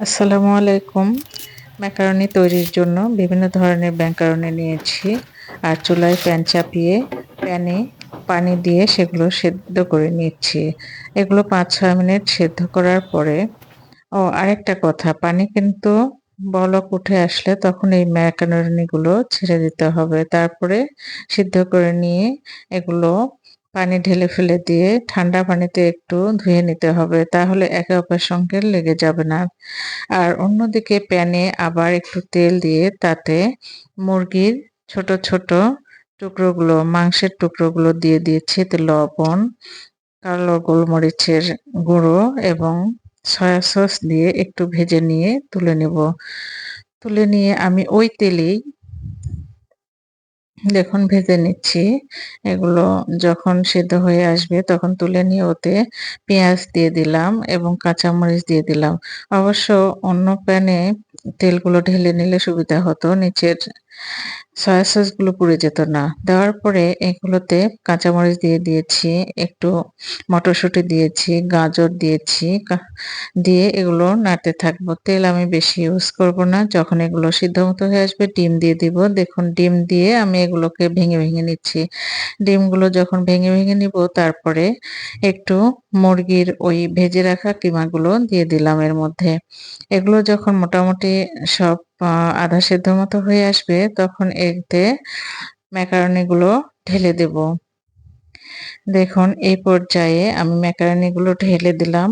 আসসালামু আলাইকুম। ম্যাকারনি তৈরির জন্য বিভিন্ন ধরনের ম্যাকারনি নিয়েছি আর চুলায় প্যান চাপিয়ে প্যানে পানি দিয়ে সেগুলো সেদ্ধ করে নিচ্ছি। এগুলো পাঁচ ছয় মিনিট সেদ্ধ করার পরে ও, আরেকটা কথা, পানি কিন্তু বলক উঠে আসলে তখন এই ম্যাকারনিগুলো ছেড়ে দিতে হবে। তারপরে সিদ্ধ করে নিয়ে এগুলো পানি ঢেলে ফেলে দিয়ে ঠান্ডা পানিতে একটু ধুয়ে নিতে হবে, তাহলে একে অপরের সঙ্গে লেগে যাবে না। আর অন্যদিকে প্যানে আবার একটু তেল দিয়ে তাতে মুরগির ছোট ছোট টুকরোগুলো, মাংসের টুকরোগুলো দিয়ে দিয়েছি এতে লবণ, কালো গোলমরিচের গুঁড়ো এবং সয়া সস দিয়ে একটু ভেজে নিয়ে তুলে নেব। তুলে নিয়ে আমি ওই তেলেই দেখুন, ভেজে নিচ্ছি। এগুলো যখন সেদ্ধ হয়ে আসবে তখন তুলে নিয়ে ওতে পেঁয়াজ দিয়ে দিলাম এবং কাঁচামরিচ দিয়ে দিলাম। অবশ্য অন্য প্যানে তেলগুলো ঢেলে নিলে সুবিধা হতো, নিচের সয়া সসগুলো পুড়ে যেত না। দেওয়ার পরে এগুলোতে কাঁচামরিচ দিয়ে দিয়েছি, একটু মটরশুঁটি দিয়েছি, গাজর দিয়েছি দিয়ে এগুলো নাড়তে থাকব। তেল আমি বেশি ইউজ করব না, যখন এগুলো সিদ্ধ মতো হয়ে আসবে ডিম দিয়ে দিব। দেখুন, ডিম দিয়ে আমি এগুলোকে ভেঙে ভেঙে নিচ্ছি। ডিমগুলো যখন ভেঙে ভেঙে নিব, তারপরে একটু মুরগির ওই ভেজে রাখা কিমাগুলো দিয়ে দিলাম এর মধ্যে। এগুলো যখন মোটামুটি সব আধা সেদ্ধ মতো হয়ে আসবে, তখন এতে ম্যাকারনিগুলো ঢেলে দেব। দেখুন, এই পর্যায়ে আমি ম্যাকারনিগুলো ঢেলে দিলাম।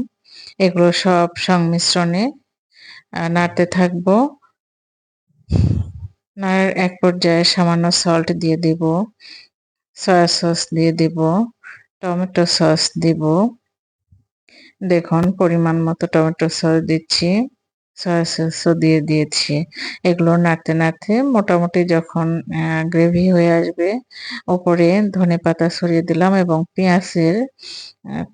এগুলো সব সংমিশ্রণে নাড়তে থাকব। নাড়ার এক পর্যায়ে সামান্য সল্ট দিয়ে দেব। সয়া সস দিয়ে দেব। টমেটো সস দেব। দেখুন, পরিমাণ মতো টমেটো সস দিচ্ছি। সয়া সসও দিয়ে দিয়েছি। এগুলো নাড়তে নাড়তে মোটামুটি যখন গ্রেভি হয়ে আসবে, ওপরে ধনে পাতা সরিয়ে দিলাম এবং পেঁয়াজের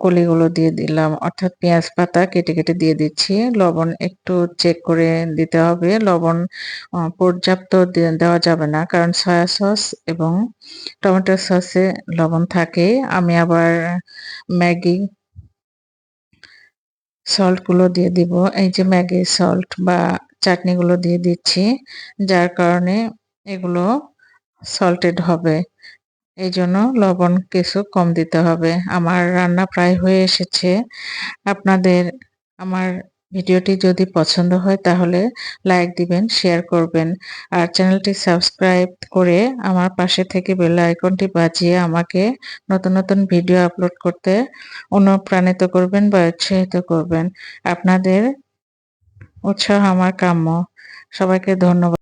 কলিগুলো দিয়ে দিলাম। অর্থাৎ পেঁয়াজ পাতা কেটে কেটে দিয়ে দিচ্ছি। লবণ একটু চেক করে দিতে হবে। লবণ পর্যাপ্ত দেওয়া যাবে না কারণ সয়া সস এবং টমেটো সসে লবণ থাকে। আমি আবার ম্যাগি সল্টগুলো দিয়ে দিব। এই যে ম্যাগি, সল্ট বা চাটনিগুলো দিয়ে দিচ্ছি, যার কারণে এগুলো সল্টেড হবে। এই জন্য লবণ কিছু কম দিতে হবে। আমার রান্না প্রায় হয়ে এসেছে। আপনাদের, আমার ভিডিওটি যদি পছন্দ হয় তাহলে লাইক দিবেন, শেয়ার করবেন আর চ্যানেলটি সাবস্ক্রাইব করে আমার পাশে থেকে বেল আইকনটি বাজিয়ে আমাকে নতুন নতুন ভিডিও আপলোড করতে অনুপ্রাণিত করবেন বা উৎসাহিত করবেন। আপনাদের উৎসাহ আমার কাম্য। সবাইকে ধন্যবাদ।